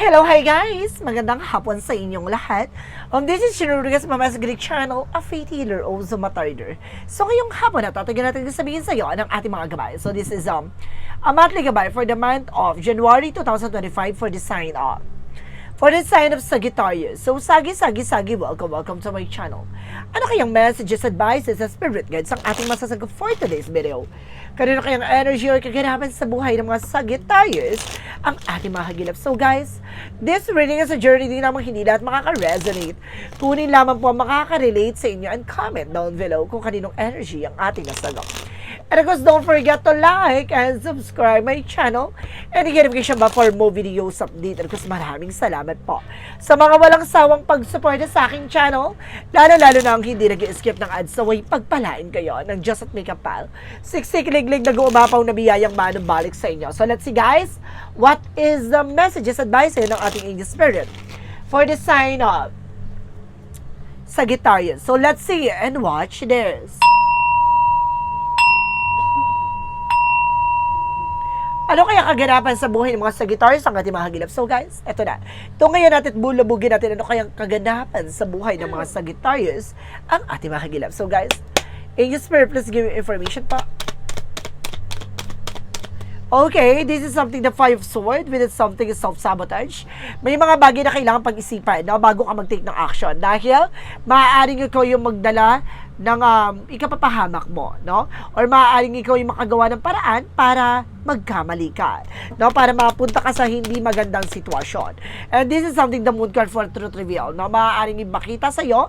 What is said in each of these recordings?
Hello, hi guys! Magandang hapon sa inyong lahat. Um, this is Shinurigas Mama's Greek Channel, a faith healer o Zumatarder. So ngayong hapon na tatagan natin sabihin sa iyo ng ating mga gabay. So this is um, a monthly gabay for the month of January 2025 for the sign of for the sign of Sagittarius. So, Sagi, Sagi, Sagi, welcome, welcome to my channel. Ano kayang messages, advices, at spirit guides ang ating masasagot for today's video? Kanino kayang energy or kaganapan sa buhay ng mga Sagittarius ang ating mga hagilap? So guys, this reading is a journey din namang hindi lahat makaka-resonate. Kunin lamang po ang makaka-relate sa inyo and comment down below kung kaninong energy ang ating nasagot. And of course, don't forget to like and subscribe my channel and hit notification bell for more videos update. And of course, maraming salamat po sa mga walang sawang pagsuporta sa aking channel, lalo-lalo na ang hindi nag skip ng ads na way pagpalain kayo ng Just at Makeup Pal. Siksik-liglig na gumapaw na biyayang manong balik sa inyo. So let's see guys, what is the messages advice ng ating angel spirit for the sign of Sagittarius. So let's see and watch this. Ano kaya kaganapan sa buhay ng mga Sagittarius ang ating mga hagilap? So guys, eto na. Ito ngayon natin bulabugin natin ano kayang kaganapan sa buhay ng mga Sagittarius ang ating mga hagilap. So guys, Angel Spirit, please give me information pa. Okay, this is something the Five of Swords with it something is self-sabotage. May mga bagay na kailangan pag-isipan no, bago ka mag-take ng action. Dahil maaaring ikaw yung magdala ng um, ikapapahamak mo, no? Or maaaring ikaw yung makagawa ng paraan para magkamali ka, no? Para mapunta ka sa hindi magandang sitwasyon. And this is something the moon card for truth reveal, no? Maaaring ipakita sa iyo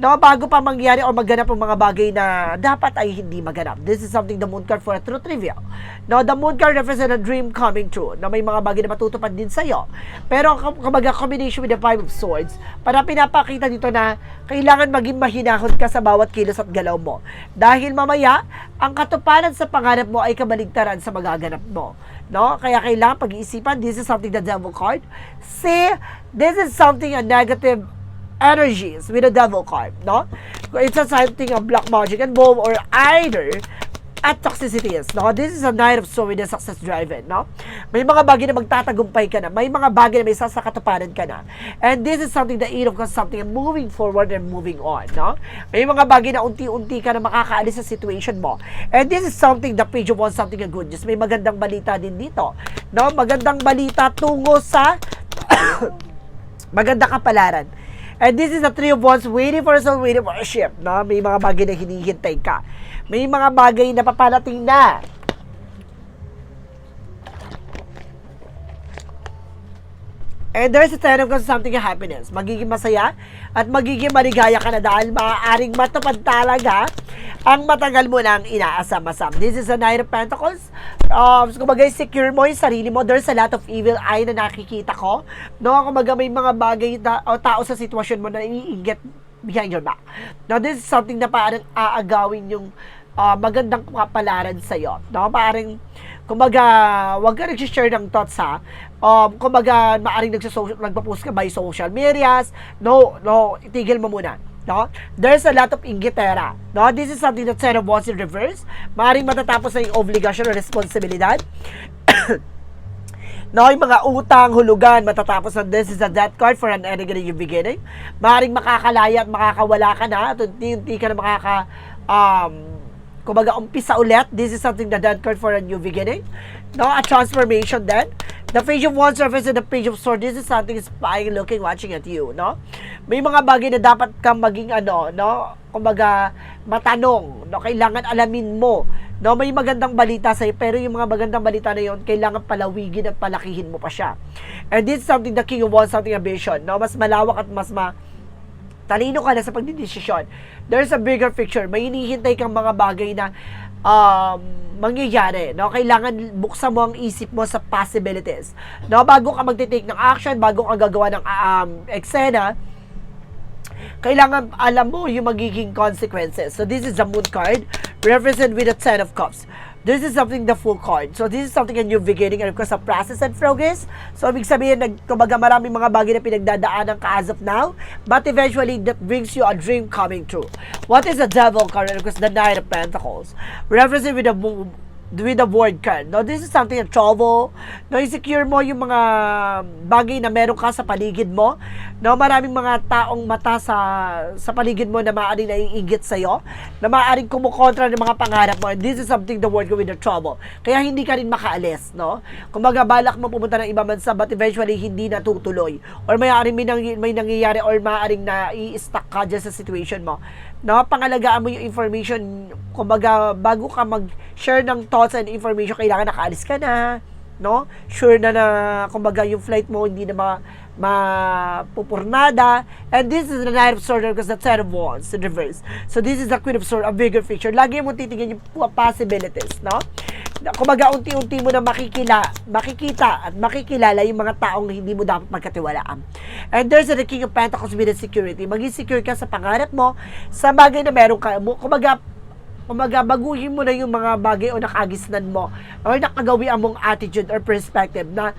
no, bago pa mangyari o magganap ang mga bagay na dapat ay hindi maganap. This is something the moon card for a truth reveal. No, the moon card represents a dream coming true. No, may mga bagay na matutupad din sa iyo. Pero kumbaga combination with the five of swords, para pinapakita dito na kailangan maging mahinahon ka sa bawat kilos at galaw mo. Dahil mamaya, ang katuparan sa pangarap mo ay kabaligtaran sa magaganap mo. No? Kaya kailangan pag-iisipan, this is something the devil card. See, this is something a negative energies with the devil card, no? It's a something of black magic involved or either at toxicities, no? This is a night of story with a success driven, no? May mga bagay na magtatagumpay ka na. May mga bagay na may sasakatuparan ka na. And this is something that eight of something and moving forward and moving on, no? May mga bagay na unti-unti ka na makakaalis sa situation mo. And this is something the page of one something a good news. May magandang balita din dito, no? Magandang balita tungo sa magandang kapalaran. And this is the three of wands waiting for soul, waiting for a ship. No? May mga bagay na hinihintay ka. May mga bagay na paparating na. And there's a of Cups, something happiness. Magiging masaya at magiging maligaya ka na dahil maaaring matupad talaga ang matagal mo nang inaasam-asam. This is a Nine of Pentacles. Um, so, kumbaga, secure mo yung sarili mo. There's a lot of evil eye na nakikita ko. No, kumbaga, may mga bagay na, o tao sa sitwasyon mo na iniinggit behind your back. Now, this is something na parang aagawin yung uh, magandang kapalaran sa'yo. No, parang, kumbaga, wag ka nag-share ng thoughts ha. Um, kumbaga, maaring nagsasocial, nagpa-post ka by social medias. No, no, itigil mo muna. No? There's a lot of inggitera. No? This is something that Sarah wants in reverse. Maaring matatapos na yung obligasyon o responsibilidad. no, yung mga utang, hulugan, matatapos na this is a death card for an ending in your beginning. Maaring makakalaya at makakawala ka na at unti-unti ka na makaka um, kumbaga umpisa ulit. This is something the death card for a new beginning. No, a transformation then. The page of one surface and the page of sword. This is something spying, looking, watching at you, no? May mga bagay na dapat kang maging ano, no? Kumbaga, matanong, no? Kailangan alamin mo, no? May magandang balita sa'yo, pero yung mga magandang balita na yon kailangan palawigin at palakihin mo pa siya. And this is something the king of one, something a vision, no? Mas malawak at mas ma talino ka na sa pagdidesisyon. There's a bigger picture. May hinihintay kang mga bagay na um, mangyayari. No? Kailangan buksan mo ang isip mo sa possibilities. No? Bago ka magte-take ng action, bago ka gagawa ng um, eksena, kailangan alam mo yung magiging consequences. So this is the moon card, represented with the ten of cups. This is something the full card. So this is something a new beginning and of course a process and progress. So ibig sabihin, nag, kumbaga maraming mga bagay na pinagdadaanan ka as of now, but eventually that brings you a dream coming true. What is the devil card? And of course the nine of pentacles. Represented with the with the word card. No, this is something na trouble. No, insecure mo yung mga bagay na meron ka sa paligid mo. No, maraming mga taong mata sa sa paligid mo na maaaring naiingit sa iyo, na maaaring kumukontra ng mga pangarap mo. And this is something the word with the trouble. Kaya hindi ka rin makaalis, no? Kung balak mo pumunta ng ibang bansa but eventually hindi natutuloy or maaaring may, nangy- may nangyayari or maaaring na i-stuck ka dyan sa situation mo. No, pangalagaan mo yung information. Kumbaga, bago ka mag-share ng thoughts and information, kailangan nakaalis ka na. No? Sure na na, kumbaga, yung flight mo hindi na ma mapupurnada. And this is the Knight of Swords because the Ten of Wands in reverse. So this is the Queen of Swords, a bigger picture. Lagi mo titingnan yung possibilities, no? Kumbaga, unti-unti mo na makikila, makikita at makikilala yung mga taong hindi mo dapat magkatiwalaan. And there's the King of Pentacles with the security. Maging secure ka sa pangarap mo, sa bagay na meron ka. Kumbaga, kumaga baguhin mo na yung mga bagay o nakagisnan mo or nakagawian mong attitude or perspective na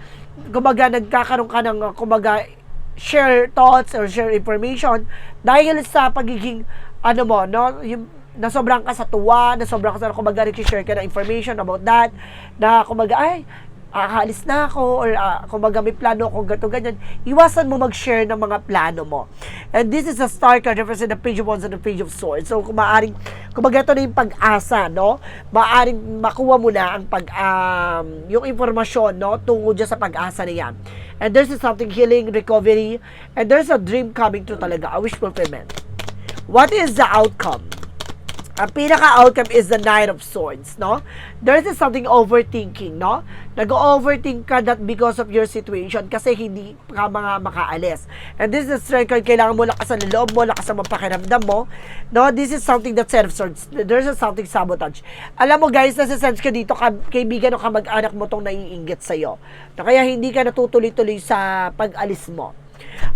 kumaga nagkakaroon ka ng kumaga share thoughts or share information dahil sa pagiging ano mo no yung na sobrang ka sa tuwa, na sobrang ka sa kumaga share ka ng information about that na kumaga ay akaalis na ako or uh, kumbaga may plano ako gato ganyan. Iwasan mo mag-share ng mga plano mo. And this is a star card represent the page of wands and the page of swords. So kung maaaring kumbaga ito na yung pag-asa no? Maaaring makuha mo na ang pag um, yung impormasyon no? Tungo dyan sa pag-asa na yan. And there's something healing recovery and there's a dream coming true talaga a wish fulfillment. What is the outcome ang pinaka-outcome is the Knight of Swords, no? There is something overthinking, no? Nag-overthink ka that because of your situation kasi hindi ka mga makaalis. And this is the strength card, kailangan mo lakas ang loob mo, lakas ang mapakiramdam mo. No, this is something that of Swords. There's a something sabotage. Alam mo guys, nasa sense ka dito, ka, kaibigan o kamag-anak mo tong naiinggit sa'yo. No, kaya hindi ka natutuloy-tuloy sa pag-alis mo.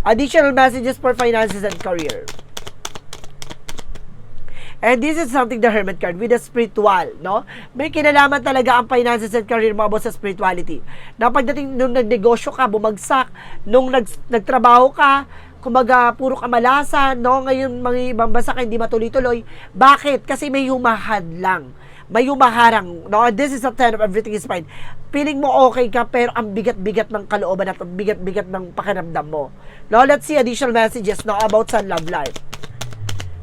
Additional messages for finances and career. And this is something the Hermit card with the spiritual, no? May kinalaman talaga ang finances and career mo sa spirituality. Na pagdating nung nagnegosyo ka, bumagsak, nung nag, nagtrabaho ka, kumbaga puro kamalasan, no? Ngayon mga ibang bansa ka hindi matuloy-tuloy. Bakit? Kasi may humahad lang. May humaharang, no? This is a ten of everything is fine. Feeling mo okay ka, pero ang bigat-bigat ng kalooban at ang bigat-bigat ng pakiramdam mo. No? Let's see additional messages, no? About sa love life.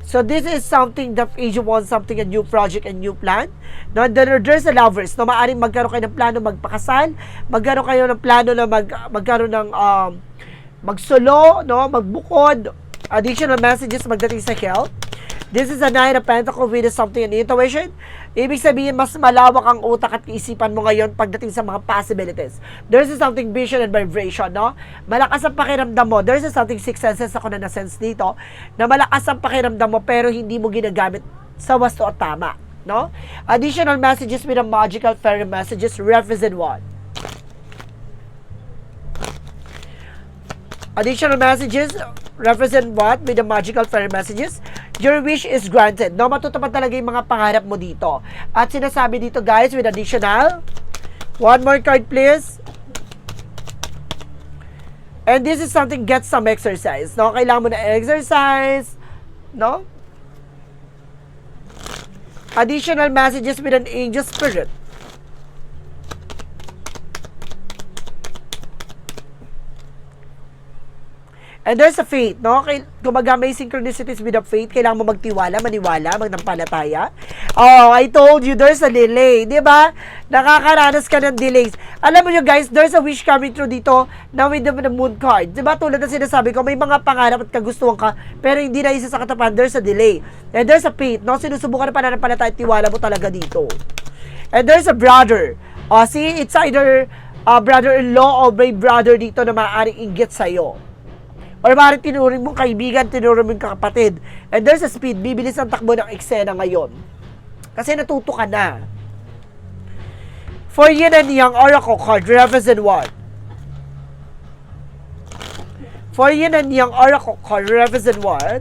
So this is something that age wants something, a new project, a new plan. No, there, there's a lovers. No, maaaring magkaroon kayo ng plano magpakasal, magkaroon kayo ng plano na mag, magkaroon ng um, magsolo, no, magbukod, additional messages magdating sa health. This is a nine of pentacles with something in intuition. Ibig sabihin, mas malawak ang utak at isipan mo ngayon pagdating sa mga possibilities. There's something vision and vibration, no? Malakas ang pakiramdam mo. There's something six senses ako na na-sense dito, na malakas ang pakiramdam mo pero hindi mo ginagamit sa wasto at tama, no? Additional messages with a magical fairy messages represent what? Additional messages represent what with the magical fairy messages? Your wish is granted. No, matutupad talaga yung mga pangarap mo dito. At sinasabi dito guys with additional. One more card please. And this is something get some exercise. No, kailangan mo na exercise. No? Additional messages with an angel spirit. And there's a faith, no? Kay, kumaga may synchronicities with the faith. Kailangan mo magtiwala, maniwala, magnampalataya. Oh, I told you, there's a delay. di ba? Nakakaranas ka ng delays. Alam mo nyo guys, there's a wish coming through dito na with the, moon card. Di ba? Tulad ng sinasabi ko, may mga pangarap at kagustuhan ka, pero hindi na isa sa katapan, there's a delay. And there's a faith, no? Sinusubukan na pananampalataya at tiwala mo talaga dito. And there's a brother. Oh, see, it's either uh, brother-in-law or may brother dito na maaaring inggit sa'yo. Or maaaring tinuring mong kaibigan, tinuring mong kapatid. And there's a speed, bibilis ang takbo ng eksena ngayon. Kasi natuto ka na. For yin and yang oracle card, represent what? For yin and yang oracle card, represent what?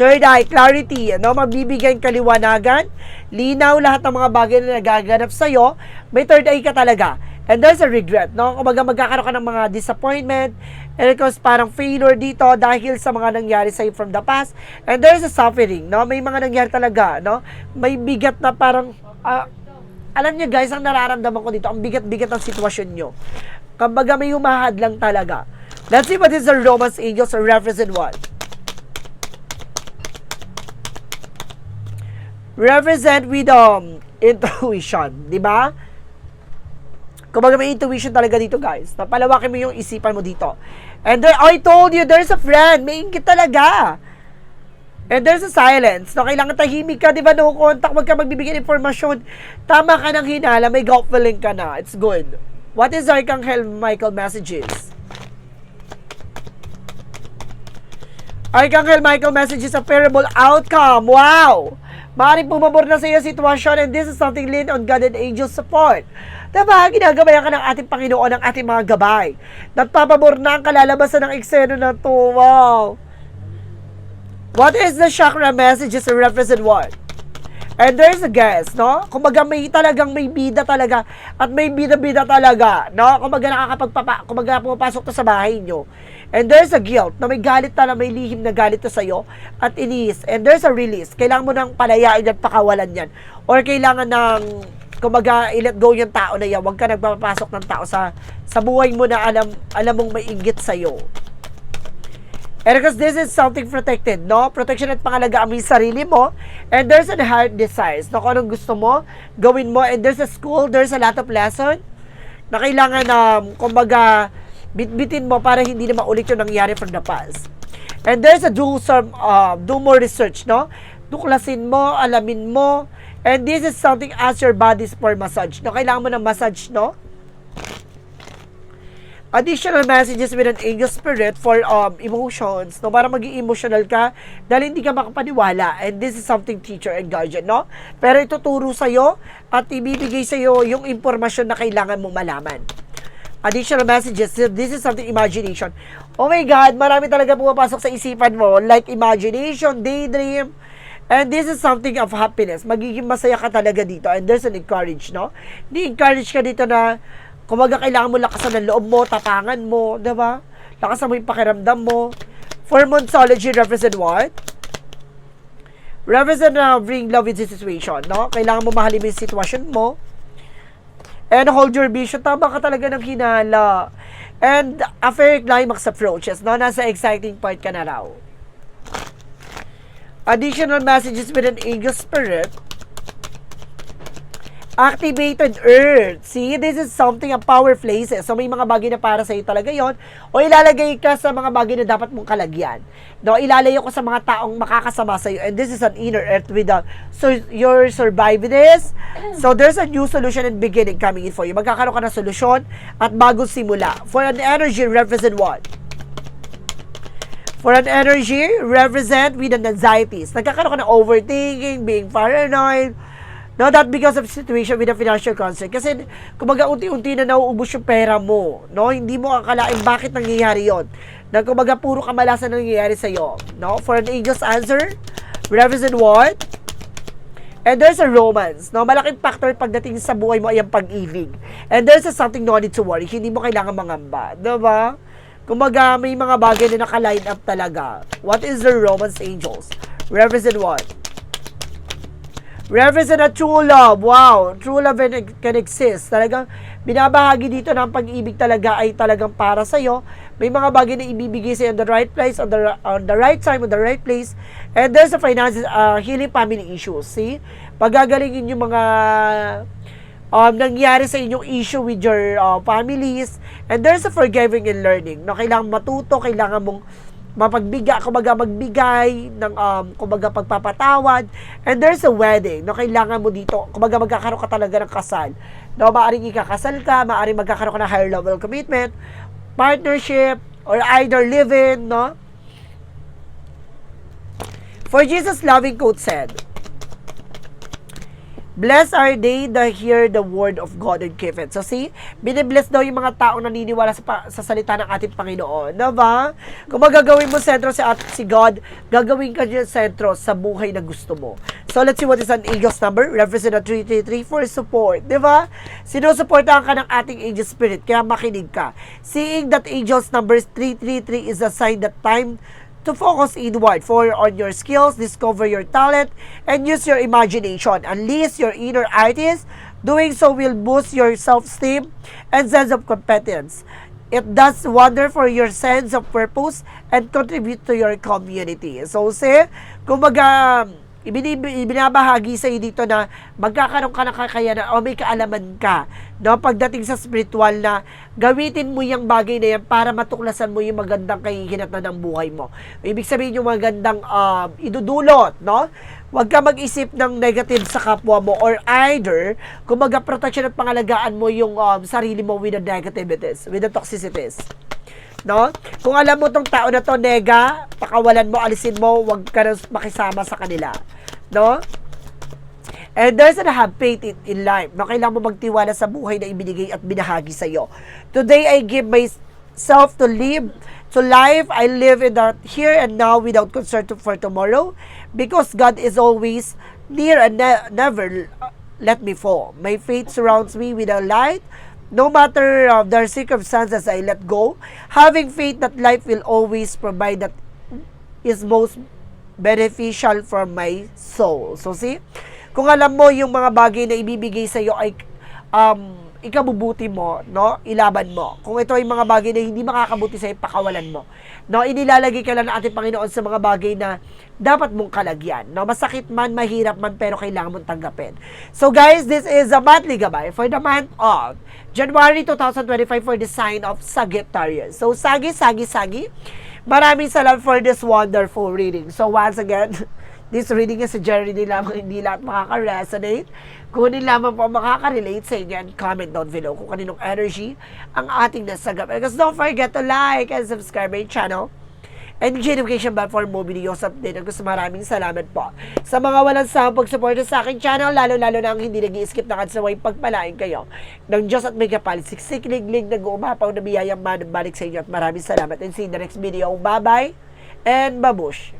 Third eye, clarity, ano, mabibigyan kaliwanagan, linaw lahat ng mga bagay na nagaganap sa'yo, may third eye ka talaga. And there's a regret, no? Kumbaga magkakaroon ka ng mga disappointment, and because parang failure dito dahil sa mga nangyari sa'yo from the past. And there's a suffering, no? May mga nangyari talaga, no? May bigat na parang ah, alam niyo guys, ang nararamdaman ko dito, ang bigat-bigat ng sitwasyon nyo. Kumbaga may humahad lang talaga. Let's see what is the Romance Angels represent what? Represent with um, intuition, di ba? Kumbaga may intuition talaga dito guys. Napalawakin mo yung isipan mo dito. And there, I told you, there's a friend. May ingit talaga. And there's a silence. No, kailangan tahimik ka, di ba? No contact, wag ka magbibigay ng informasyon. Tama ka ng hinala, may gut feeling ka na. It's good. What is Archangel Michael messages? Archangel Michael messages a favorable outcome. Wow! Maaaring pumabor na sa iyo sitwasyon and this is something lean on God and angel support. Diba? Ginagabayan ka ng ating Panginoon ng ating mga gabay. Nagpapabor na ang kalalabasan ng eksena na to. Wow! What is the chakra messages to represent what? And there's a guess, no? Kumbaga may talagang may bida talaga at may bida-bida talaga, no? Kumbaga nakakapagpapa, kumbaga pumapasok to sa bahay nyo. And there's a guilt na may galit na may lihim na galit na sa'yo at inis. And there's a release. Kailangan mo nang palayain at pakawalan yan. Or kailangan ng kumbaga i-let go yung tao na yan. Huwag ka nagpapasok ng tao sa sa buhay mo na alam alam mong may inggit sa'yo. And because this is something protected, no? Protection at pangalagaan mo yung sarili mo. And there's a heart desires. No, kung anong gusto mo, gawin mo. And there's a school, there's a lot of lesson na kailangan na, um, kumbaga, bitbitin mo para hindi na maulit yung nangyari from the past. And there's a do some, uh, do more research, no? Tuklasin mo, alamin mo. And this is something as your body's for massage. No, kailangan mo ng massage, no? additional messages with an angel spirit for um, emotions, no? Para maging emotional ka dahil hindi ka makapaniwala. And this is something teacher and guardian, no? Pero ituturo sa'yo at ibibigay sa'yo yung impormasyon na kailangan mong malaman. Additional messages, this is something imagination. Oh my God, marami talaga pumapasok sa isipan mo, like imagination, daydream, And this is something of happiness. Magiging masaya ka talaga dito. And there's an encourage, no? Ni-encourage ka dito na Kumbaga, kailangan mo lakasan ng loob mo, tapangan mo, di ba? Lakasan mo yung pakiramdam mo. For Monsology, represent what? Represent na uh, bring love in the situation, no? Kailangan mo mahalin mo yung sitwasyon mo. And hold your vision. Tama ka talaga ng hinala. And a fair climax approaches, no? Nasa exciting part ka na raw. Additional messages with an angel spirit activated earth. See, this is something a power places. So may mga bagay na para sa iyo talaga 'yon o ilalagay ka sa mga bagay na dapat mong kalagyan. No, ilalayo ko sa mga taong makakasama sa iyo. And this is an inner earth with a so you're surviving this. So there's a new solution and beginning coming in for you. Magkakaroon ka ng solusyon at bagong simula. For an energy represent what? For an energy, represent with an anxieties. Nagkakaroon ka ng overthinking, being paranoid, No, not because of situation with a financial concern. Kasi, kumbaga, unti-unti na nauubos yung pera mo. No, hindi mo akalain bakit nangyayari yon. Na kumbaga, puro kamalasan na nangyayari sa'yo. No, for an angel's answer, represent what? And there's a romance. No, malaking factor pagdating sa buhay mo ay ang pag-ibig. And there's a something no need to worry. Hindi mo kailangan mangamba. Diba? Kumbaga, may mga bagay na naka-line up talaga. What is the romance angels? Represent what? Represent a true love. Wow, true love can exist. Talagang binabahagi dito ng pag-ibig talaga ay talagang para sa iyo. May mga bagay na ibibigay sa on the right place, on the on the right time, on the right place. And there's a finances uh, healing family issues. See? Pagagalingin yung mga um, nangyari sa inyong issue with your uh, families. And there's a forgiving and learning. No, kailangan matuto, kailangan mong mapagbigay, kumbaga magbigay ng um, kumbaga pagpapatawad. And there's a wedding, no, kailangan mo dito, kumbaga magkakaroon ka talaga ng kasal. No, maaring ikakasal ka, maaring magkakaroon ka ng higher level commitment, partnership, or either live-in, no? For Jesus' loving quote said, Blessed are they that hear the word of God and keep it. So see, binibless daw yung mga taong naniniwala sa, sa salita ng ating Panginoon. Diba? Kung magagawin mo sentro si, at, si God, gagawin ka dyan sentro sa buhay na gusto mo. So let's see what is an angel's number. Represent na 333 for support. Diba? Sinusuportahan ka ng ating angel spirit, kaya makinig ka. Seeing that angel's number 333 is a sign that time to focus inward for on your skills, discover your talent, and use your imagination. Unleash your inner artist. Doing so will boost your self-esteem and sense of competence. It does wonder for your sense of purpose and contribute to your community. So, say, kumbaga, ibinabahagi sa iyo dito na magkakaroon ka ng kakayanan o may kaalaman ka no pagdating sa spiritual na gamitin mo yung bagay na yan para matuklasan mo yung magandang kahihinatnan ng buhay mo. Ibig sabihin yung magandang um, idudulot, no? Huwag ka mag-isip ng negative sa kapwa mo or either, kumbaga protection at pangalagaan mo yung um, sarili mo with the negativities, with the toxicities no? Kung alam mo tong tao na to, nega, pakawalan mo, alisin mo, wag ka makisama sa kanila, no? And there's and have faith in, in life. No, kailangan mo magtiwala sa buhay na ibinigay at binahagi sa iyo. Today, I give myself to live, to life. I live in the here and now without concern for tomorrow because God is always near and ne- never let me fall. My faith surrounds me with a light. No matter uh, the circumstances I let go, having faith that life will always provide that is most beneficial for my soul. So see, kung alam mo yung mga bagay na ibibigay sa iyo ay um, ikabubuti mo, no? Ilaban mo. Kung ito ay mga bagay na hindi makakabuti sa pakawalan mo. No, inilalagay ka lang ng ating Panginoon sa mga bagay na dapat mong kalagyan. No, masakit man, mahirap man, pero kailangan mong tanggapin. So guys, this is a monthly gabay for the month of January 2025 for the sign of Sagittarius. So, Sagi, Sagi, Sagi, maraming salamat for this wonderful reading. So, once again, this reading is a journey din lamang hindi lahat makaka-resonate. Kunin lamang po makaka-relate sa inyo and comment down below kung kaninong energy ang ating nasagap. Because don't forget to like and subscribe my channel notification bell for more videos update. Gusto maraming salamat po. Sa mga walang sawang pagsuporta sa aking channel, lalo-lalo na ang hindi nag skip na kadsaway pagpalain kayo ng Diyos at may kapal. Siksik, liglig, nag-uumapaw na biyayang manabalik sa inyo at maraming salamat and see you in the next video. Bye-bye and babush!